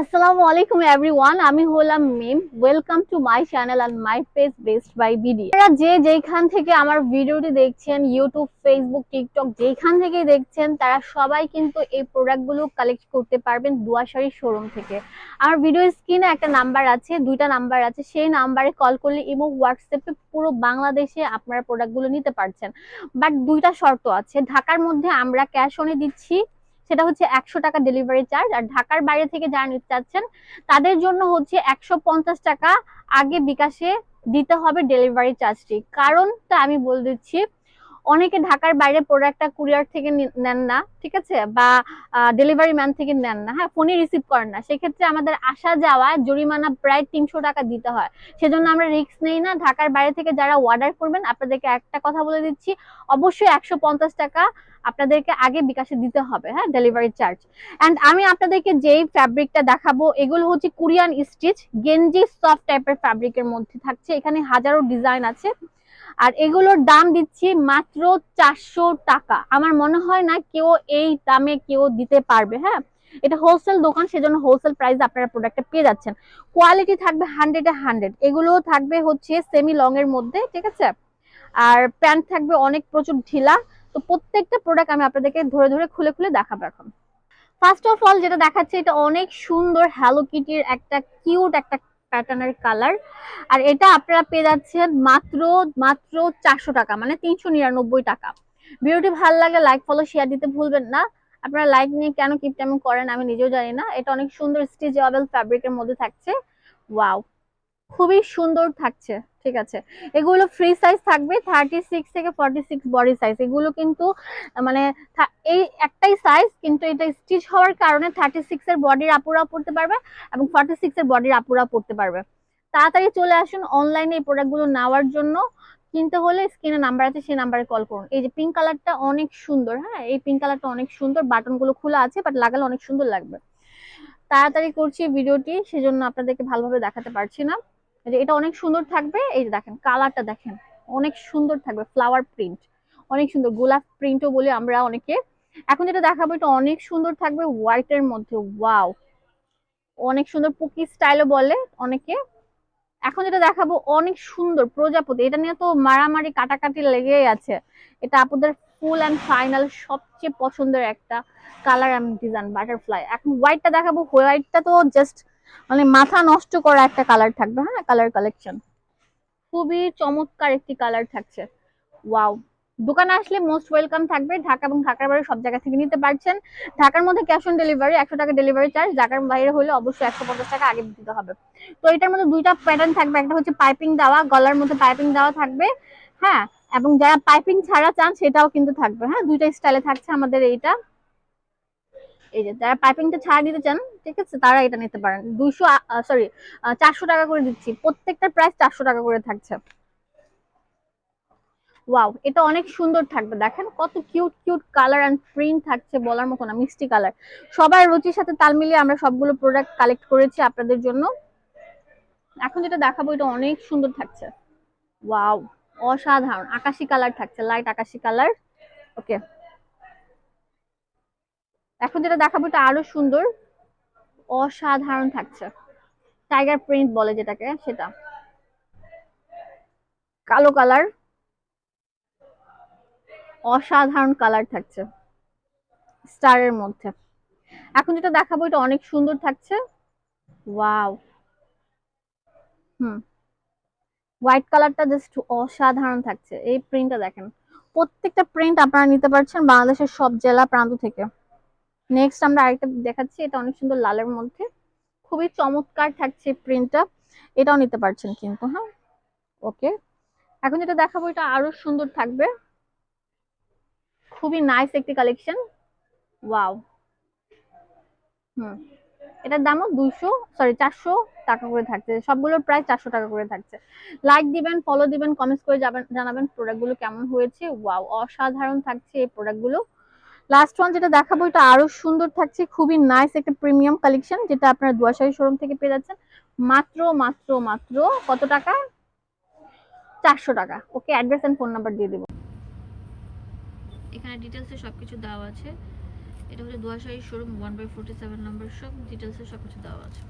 আসসালামু আলাইকুম এভরিওয়ান আমি হলাম Mim. Welcome to my channel and my page best buy BD যে যেখান থেকে আমার ভিডিওটি দেখছেন ইউটিউব ফেসবুক টিকটক যেখান থেকে দেখছেন, তারা সবাই কিন্তু এই প্রোডাক্টগুলো কালেক্ট করতে পারবেন দুয়াশারি শোরুম থেকে। আমার ভিডিও স্ক্রিনে একটা নাম্বার আছে, দুইটা নাম্বার আছে। সেই নাম্বারে কল করলে এবং হোয়াটসঅ্যাপে পুরো বাংলাদেশে আপনারা প্রোডাক্টগুলো নিতে পারছেন। বাট দুইটা শর্ত আছে। ঢাকার মধ্যে আমরা ক্যাশ অনে দিচ্ছি সেটা হচ্ছে একশো টাকা ডেলিভারি চার্জ আর ঢাকার বাইরে থেকে যারা নিতে চাচ্ছেন, তাদের জন্য হচ্ছে একশো পঞ্চাশ টাকা আগে বিকাশে দিতে হবে ডেলিভারি চার্জটি কারণটা আমি বলে দিচ্ছি অনেকে ঢাকার বাইরে প্রোডাক্টটা কুরিয়ার থেকে নেন না, ঠিক আছে? বা ডেলিভারি ম্যান থেকে নেন না। হ্যাঁ ফোনে রিসিভ করেন না। সেক্ষেত্রে আমাদের আসা যাওয়া জরিমানা প্রায় তিনশো টাকা দিতে হয়। সেজন্য আমরা রিস্ক নেই না। ঢাকার বাইরে থেকে যারা অর্ডার করবেন, আপনাদেরকে একটা কথা বলে দিচ্ছি। অবশ্যই একশো পঞ্চাশ টাকা আপনাদেরকে আগে বিকাশে দিতে হবে হ্যাঁ ডেলিভারি চার্জ অ্যান্ড আমি আপনাদেরকে যেই ফ্যাব্রিকটা দেখাবো, এগুলো হচ্ছে কোরিয়ান স্টিচ গেঞ্জি সফট টাইপের ফ্যাব্রিকের মধ্যে থাকছে। এখানে হাজারো ডিজাইন আছে। আর এগুলোর দাম দিচ্ছি মাত্র চারশো টাকা। আমার মনে হয় না কেউ এই দামে কেউ দিতে পারবে হ্যাঁ? এটা হোলসেল দোকান, সেজন্য হোলসেল প্রাইস আপনারা প্রোডাক্টটা পেয়ে যাচ্ছেন। কোয়ালিটি থাকবে হান্ড্রেড হান্ড্রেড এগুলো থাকবে হচ্ছে সেমি লং এর মধ্যে, ঠিক আছে? আর প্যান্ট থাকবে অনেক প্রচুর ঢিলা। তো প্রত্যেকটা প্রোডাক্ট আমি আপনাদেরকে ধরে ধরে খুলে খুলে দেখাবো এখন। ফার্স্ট অফ অল যেটা দেখাচ্ছে, এটা অনেক সুন্দর হ্যালো কিটির একটা কিউট একটা প্যাটার্নের কালার আর এটা আপনারা পেয়ে যাচ্ছেন মাত্র মাত্র চারশো টাকা মানে তিনশো নিরানব্বই টাকা। ভিডিওটি ভালো লাগে লাইক ফলো শেয়ার দিতে ভুলবেন না। আপনারা লাইক নিয়ে কেন কিপ টাইম করেন আমি নিজেও জানি না। এটা অনেক সুন্দর স্টিচেবল ফ্যাব্রিকের মধ্যে থাকছে। ওয়াও খুবই সুন্দর থাকছে। ঠিক আছে। এগুলো ফ্রি সাইজ থাকবে থার্টি সিক্স থেকে ফর্টি সিক্স বডি সাইজ এগুলো কিন্তু মানে এই একটাই সাইজ কিন্তু এটা স্টিচ হওয়ার কারণে থার্টি সিক্স এর বডির আপুরাও পড়তে পারবে এবং ফর্টি সিক্স এর বডির আপুরাও পড়তে পারবে। তাড়াতাড়ি চলে আসুন অনলাইনে এই প্রোডাক্টগুলো নেওয়ার জন্য। কিনতে হলে স্ক্রিনে নাম্বার আছে, সেই নাম্বারে কল করুন। এই যে পিঙ্ক কালারটা অনেক সুন্দর হ্যাঁ? এই পিঙ্ক কালারটা অনেক সুন্দর বাটনগুলো খোলা আছে বাট লাগালে অনেক সুন্দর লাগবে। তাড়াতাড়ি করছি ভিডিওটি, সেজন্য আপনাদেরকে ভালোভাবে দেখাতে পারছি না। যে এটা অনেক সুন্দর থাকবে, এই যে দেখেন কালারটা দেখেন, অনেক সুন্দর থাকবে ফ্লাওয়ার প্রিন্ট অনেক সুন্দর, গোলাপ প্রিন্টও বলে আমরা অনেকে। এখন যেটা দেখাবো, এটা অনেক সুন্দর থাকবে হোয়াইটের মধ্যে ওয়াও অনেক সুন্দর পুকি স্টাইলও বলে অনেকে। এখন যেটা দেখাবো, অনেক সুন্দর প্রজাপতি, এটা নিয়ে তো মারামারি, কাটাকাটি লেগেই আছে। এটা আপনাদের ফুল অ্যান্ড ফাইনাল সবচেয়ে পছন্দের একটা কালার অ্যান্ড ডিজাইন বাটারফ্লাই এখন হোয়াইটটা দেখাবো হোয়াইটটা তো জাস্ট মানে মাথা নষ্ট করা একটা কালার থাকবে হ্যাঁ? কালার কালেকশন খুবই চমৎকার একটি কালার থাকছে। ওয়াও দোকানে আসলে মোস্ট ওয়েলকাম থাকবে। ঢাকা এবং ঢাকার বাইরে সব জায়গা থেকে নিতে পারছেন। ঢাকার মধ্যে ক্যাশ অন ডেলিভারি একশো টাকা ডেলিভারি চার্জ ঢাকার বাইরে হলে অবশ্যই একশো পঞ্চাশ টাকা আগে দিতে হবে। তো এটার মধ্যে দুইটা প্যাটার্ন থাকবে। একটা হচ্ছে পাইপিং দেওয়া, গলার মধ্যে পাইপিং দেওয়া থাকবে হ্যাঁ? এবং যারা পাইপিং ছাড়া চান, সেটাও কিন্তু থাকবে হ্যাঁ? দুইটা স্টাইলে থাকছে আমাদের এইটা। এই যে যারা পাইপিংটা ছাড়া নিতে চান, ঠিক আছে, তারা এটা নিতে পারেন। দুইশো সরি চারশো টাকা করে দিচ্ছি। প্রত্যেকটা প্রাইস চারশো টাকা করে থাকছে। ওয়াও এটা অনেক সুন্দর থাকবে। দেখেন কত cute cute colour and print থাকছে বলার মতো না, মিষ্টি কালার সবার রুচির সাথে তাল মিলিয়ে আমরা সবগুলো প্রোডাক্ট কালেক্ট করেছি আপনাদের জন্য। এখন যেটা দেখাবো, এটা অনেক সুন্দর থাকছে। ওয়াও অসাধারণ। আকাশি কালার থাকছে লাইট আকাশি কালার ওকে এখন যেটা দেখাবো এটা আরও সুন্দর, অসাধারণ থাকছে। টাইগার প্রিন্ট বলে যেটাকে, সেটা। কালো কালার অসাধারণ কালার থাকছে স্টারের মধ্যে। এখন যেটা দেখাবো এটা অনেক সুন্দর থাকছে। Wow hmm. হোয়াইট কালারটা জাস্ট অসাধারণ থাকছে। এই প্রিন্টটা দেখেন। প্রত্যেকটা প্রিন্ট আপনারা নিতে পারছেন বাংলাদেশের সব জেলা প্রান্ত থেকে। নেক্সট আমরা আরেকটা দেখাচ্ছি, এটা অনেক সুন্দর লালের মধ্যে। খুবই চমৎকার থাকছে প্রিন্টটা এটাও নিতে পারছেন কিন্তু হ্যাঁ? ওকে এখন যেটা দেখাবো, এটা আরও সুন্দর থাকবে। খুবই নাইস একটি কালেকশন ওয়াও হুম। এটার দামও দুইশো সরি চারশো টাকা করে থাকছে। সবগুলোর প্রায় চারশো টাকা করে থাকছে। লাইক দিবেন ফলো দিবেন কমেন্টস করে যাবেন, জানাবেন প্রোডাক্টগুলো কেমন হয়েছে। ওয়াও অসাধারণ থাকছে এই প্রোডাক্টগুলো লাস্ট ওয়ান যেটা দেখাবো, এটা আরও সুন্দর থাকছে, খুবই নাইস একটা প্রিমিয়াম কালেকশন যেটা আপনারা দুয়াশাহী শোরুম থেকে পেয়ে যাচ্ছেন। মাত্র মাত্র মাত্র কত টাকা? চারশো টাকা। Okay address and phone number দিয়ে দেবো। এখানে ডিটেলসে সব কিছু দেওয়া আছে। এটা হচ্ছে দুয়াশাহী showroom one by forty seven number সব ডিটেলসে সব কিছু দেওয়া আছে।